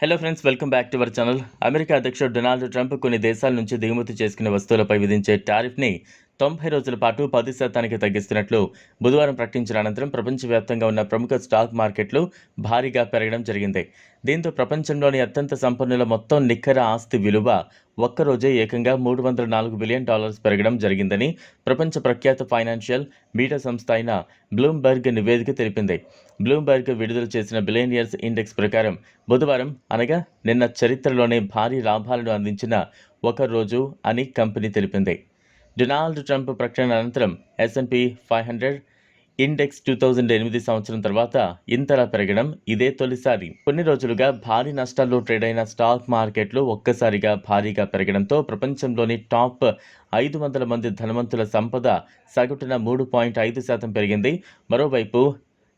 Hello friends welcome back to our channel America అధ్యక్షుడు Donald Trump కొన్ని దేశాల నుంచి దిగుమతి చేసుకునే వస్తువులపై విధించే టారిఫ్ని తొంభై రోజుల పాటు పది శాతానికి తగ్గిస్తున్నట్లు బుధవారం ప్రకటించిన అనంతరం ప్రపంచవ్యాప్తంగా ఉన్న ప్రముఖ స్టాక్ మార్కెట్లు భారీగా పెరగడం జరిగింది. దీంతో ప్రపంచంలోని అత్యంత సంపన్నుల మొత్తం నిక్కర ఆస్తి విలువ ఒక్కరోజే ఏకంగా మూడు వందల నాలుగు బిలియన్ డాలర్స్ పెరగడం జరిగిందని ప్రపంచ ప్రఖ్యాత ఫైనాన్షియల్ మీడియా సంస్థ అయిన బ్లూంబర్గ్ నివేదిక తెలిపింది. బ్లూంబర్గ్ విడుదల చేసిన బిలియనియర్స్ ఇండెక్స్ ప్రకారం బుధవారం అనగా నిన్న చరిత్రలోనే భారీ లాభాలను అందించిన ఒక రోజు అని కంపెనీ తెలిపింది. డొనాల్డ్ ట్రంప్ ప్రకటన అనంతరం S and P five hundred index two thousand ఎనిమిది సంవత్సరం తర్వాత ఇంతలా పెరగడం ఇదే తొలిసారి. కొన్ని రోజులుగా భారీ నష్టాల్లో ట్రేడ్ అయిన స్టాక్ మార్కెట్లు ఒక్కసారిగా భారీగా పెరగడంతో ప్రపంచంలోని టాప్ ఐదు వందల మంది ధనవంతుల సంపద సగటున మూడు పాయింట్ ఐదు శాతం పెరిగింది. మరోవైపు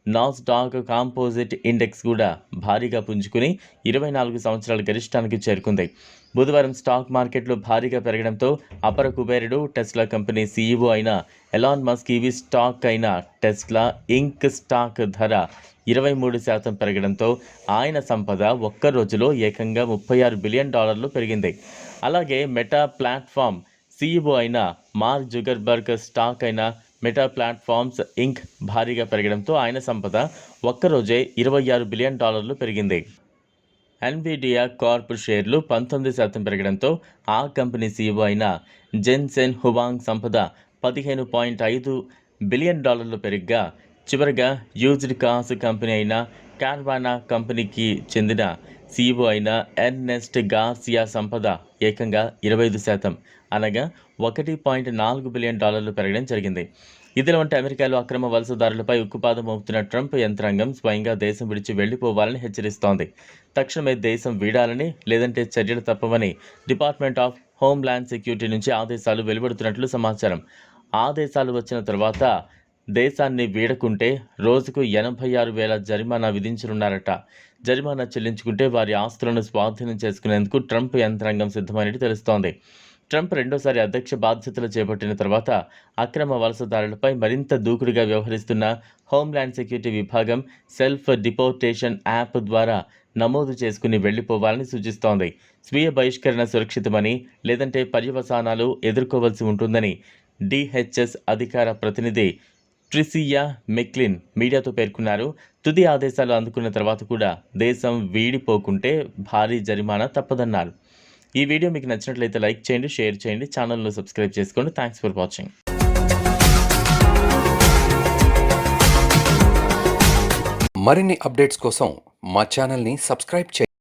నాస్డాక్ కాంపోజిట్ ఇండెక్స్ కూడా భారీగా పుంజుకుని ఇరవై నాలుగు సంవత్సరాల గరిష్టానికి చేరుకుంది. బుధవారం స్టాక్ మార్కెట్లు భారీగా పెరగడంతో అపర కుబేరుడు టెస్లా కంపెనీ సీఈఓ అయిన ఎలాన్ మస్క్ ఈవీ స్టాక్ అయిన టెస్లా ఇంక్ స్టాక్ ధర ఇరవై మూడు శాతం పెరగడంతో ఆయన సంపద ఒక్క రోజులో ఏకంగా ముప్పై ఆరు బిలియన్ డాలర్లు పెరిగింది. అలాగే మెటా ప్లాట్ఫామ్ సీఈఓ అయిన మార్క్ జుగర్బర్గ్ స్టాక్ అయిన మెటా ప్లాట్ఫామ్స్ ఇంక్ భారీగా పెరగడంతో ఆయన సంపద ఒక్కరోజే ఇరవై ఆరు బిలియన్ డాలర్లు పెరిగింది. ఎన్విడియా కార్ప్ షేర్లు పంతొమ్మిది శాతం పెరగడంతో ఆ కంపెనీ సీఈఓ అయిన జెన్సెన్ హువాంగ్ సంపద పదిహేను పాయింట్ ఐదు బిలియన్ డాలర్లు పెరిగ్గా చివరగా యూజ్డ్ కాస్ కంపెనీ అయిన క్యాన్వానా కంపెనీకి చెందిన సీఈఓ అయిన ఎర్నెస్ట్ గార్సియా సంపద ఏకంగా ఇరవై ఐదు శాతం. అనగా ఒకటి పాయింట్ నాలుగు బిలియన్ డాలర్లు పెరగడం జరిగింది. ఇదిలో ఉంటే అమెరికాలో అక్రమ వలసదారులపై ఉక్కుపాదం మోపుతున్న ట్రంప్ యంత్రాంగం స్వయంగా దేశం విడిచి వెళ్ళిపోవాలని హెచ్చరిస్తోంది. తక్షణమే దేశం వీడాలని లేదంటే చర్యలు తప్పవని డిపార్ట్మెంట్ ఆఫ్ హోమ్ల్యాండ్ సెక్యూరిటీ నుంచి ఆదేశాలు వెలువడుతున్నట్లు సమాచారం. ఆదేశాలు వచ్చిన తర్వాత దేశాన్ని వీడకుంటే రోజుకు ఎనభై ఆరు వేల జరిమానా విధించనున్నారట. జరిమానా చెల్లించుకుంటే వారి ఆస్తులను స్వాధీనం చేసుకునేందుకు ట్రంప్ యంత్రాంగం సిద్ధమైనట్టు తెలుస్తోంది. ట్రంప్ రెండోసారి అధ్యక్ష బాధ్యతలు చేపట్టిన తర్వాత అక్రమ వలసదారులపై మరింత దూకుడుగా వ్యవహరిస్తున్న హోంల్యాండ్ సెక్యూరిటీ విభాగం సెల్ఫ్ డిపోర్టేషన్ యాప్ ద్వారా నమోదు చేసుకుని వెళ్ళిపోవాలని సూచిస్తోంది. స్వీయ బహిష్కరణ సురక్షితమని లేదంటే పర్యవసానాలు ఎదుర్కోవలసి ఉంటుందని డిహెచ్ఎస్ అధికార ప్రతినిధి ట్రిసియా మెక్లిన్ మీడియాతో పేర్కొన్నారు. తుది ఆదేశాలు అందుకున్న తర్వాత కూడా దేశం వీడిపోకుంటే భారీ జరిమానా తప్పదన్నారు. ఈ వీడియో మీకు నచ్చినట్లయితే లైక్ చేయండి షేర్ చేయండి ఛానల్ను సబ్స్క్రైబ్ చేసుకోండి. థ్యాంక్స్ ఫర్ వాచింగ్ మరిన్ని అప్డేట్స్ కోసం మా ఛానల్ని సబ్స్క్రైబ్ చేయండి.